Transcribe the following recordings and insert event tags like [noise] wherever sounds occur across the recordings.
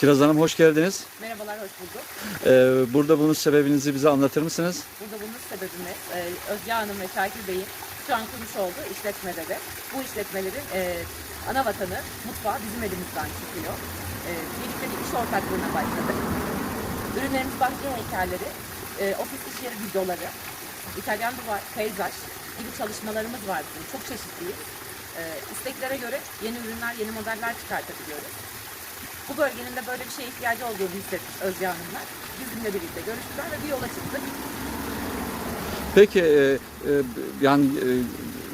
Kiraz Hanım hoş geldiniz. Merhabalar, hoş bulduk. Ee, burada bunun sebebinizi bize anlatır mısınız? Burada bunun sebebimiz e, Özge Hanım ve Şakir Bey'in şu an kurmuş olduğu işletmeleri. Bu işletmelerin e, ana vatanı, mutfağı bizim elimizden çıkıyor. E, birlikte bir iş ortaklığına başladık. Ürünlerimiz bahçe heykelleri, e, ofis iş yeri videoları, İtalyan duvar, peyzaj gibi çalışmalarımız var bizim. Çok çeşitliyiz. E, isteklere göre yeni ürünler, yeni modeller çıkartabiliyoruz. Bu bölgenin de böyle bir şeye ihtiyacı olduğunu hissetmiş Özge Hanımlar. Bizimle birlikte görüştüler ve bir yola çıktık. Peki e, e, yani e,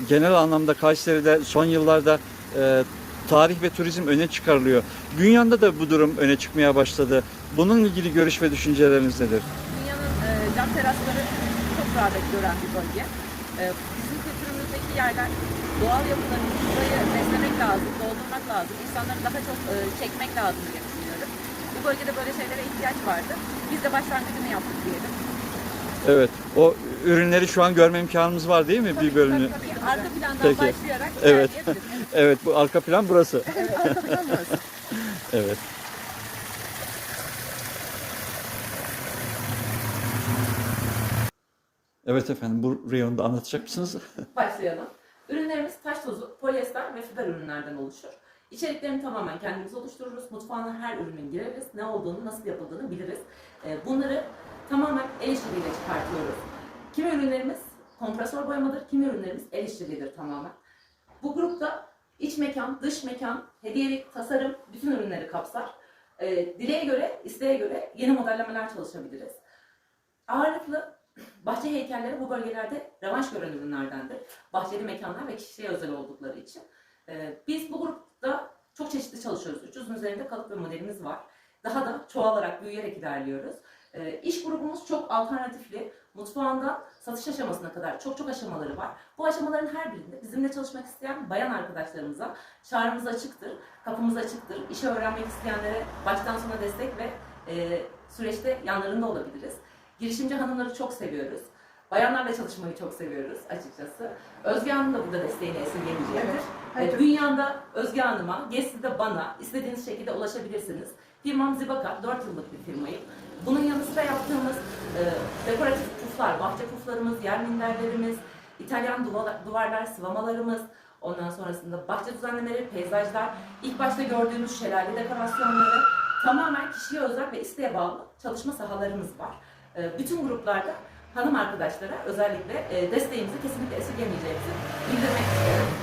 genel anlamda Kayseri'de son yıllarda e, tarih ve turizm öne çıkarılıyor. Dünyada da bu durum öne çıkmaya başladı. Bununla ilgili görüş ve düşünceleriniz nedir? Dünyanın e, cam terasları çok rağbet gören bir bölge. E, bizim kültürümüzdeki yerler doğal yapıları burayı beslemek lazım, doldurmak lazım. İnsanları daha çok e, çekmek lazım diye düşünüyorum. Bu bölgede böyle şeylere ihtiyaç vardı. Biz de başlangıcını yaptık diyelim. Evet. O ürünleri şu an görme imkanımız var değil mi bir bölümünü? Tabii, tabii. Arka plandan Peki. başlayarak Evet. [laughs] Evet bu arka plan burası. Evet, arka plan burası. [laughs] Evet. Evet efendim bu reyonu da anlatacak mısınız? [laughs] Başlayalım. Ürünlerimiz taş tozu, polyester ve fiber ürünlerden oluşur. İçeriklerini tamamen kendimiz oluştururuz. Mutfağına her ürünün gireriz. Ne olduğunu, nasıl yapıldığını biliriz. Ee, Bunları tamamen el işçiliğiyle çıkartıyoruz. Kimi ürünlerimiz kompresör boyamadır, kimi ürünlerimiz el işçiliğidir tamamen. Bu grupta iç mekan, dış mekan, hediyelik, tasarım bütün ürünleri kapsar. Ee, Dileğe göre, isteğe göre yeni modellemeler çalışabiliriz. Ağırlıklı bahçe heykelleri bu bölgelerde revanş gören ürünlerdendir. Bahçeli mekanlar ve kişiye özel oldukları için. Ee, biz bu grupta çok çeşitli çalışıyoruz. 300'ün üzerinde kalıp ve modelimiz var. Daha da çoğalarak, büyüyerek ilerliyoruz. Ee, iş grubumuz çok alternatifli. Mutfağından satış aşamasına kadar çok çok aşamaları var. Bu aşamaların her birinde bizimle çalışmak isteyen bayan arkadaşlarımıza çağrımız açıktır, kapımız açıktır. İşi öğrenmek isteyenlere baştan sona destek ve e, süreçte yanlarında olabiliriz. Girişimci hanımları çok seviyoruz. Bayanlarla çalışmayı çok seviyoruz açıkçası. Özge Hanım da burada desteğini esirgemeyecektir. Evet. Ee, Dünyada Özge Hanım'a, Gesti de bana istediğiniz şekilde ulaşabilirsiniz. Firmam Zibaka, 4 yıllık bir firmayım. Bunun yanı sıra yaptığımız e, dekoratif puflar, bahçe puflarımız, yer minderlerimiz, İtalyan duvarlar, duvarlar sıvamalarımız, ondan sonrasında bahçe düzenlemeleri, peyzajlar, ilk başta gördüğümüz şelale dekorasyonları, tamamen kişiye özel ve isteğe bağlı çalışma sahalarımız var. E, bütün gruplarda hanım arkadaşlara özellikle e, desteğimizi kesinlikle esirgemeyeceğimizi bildirmek isterim.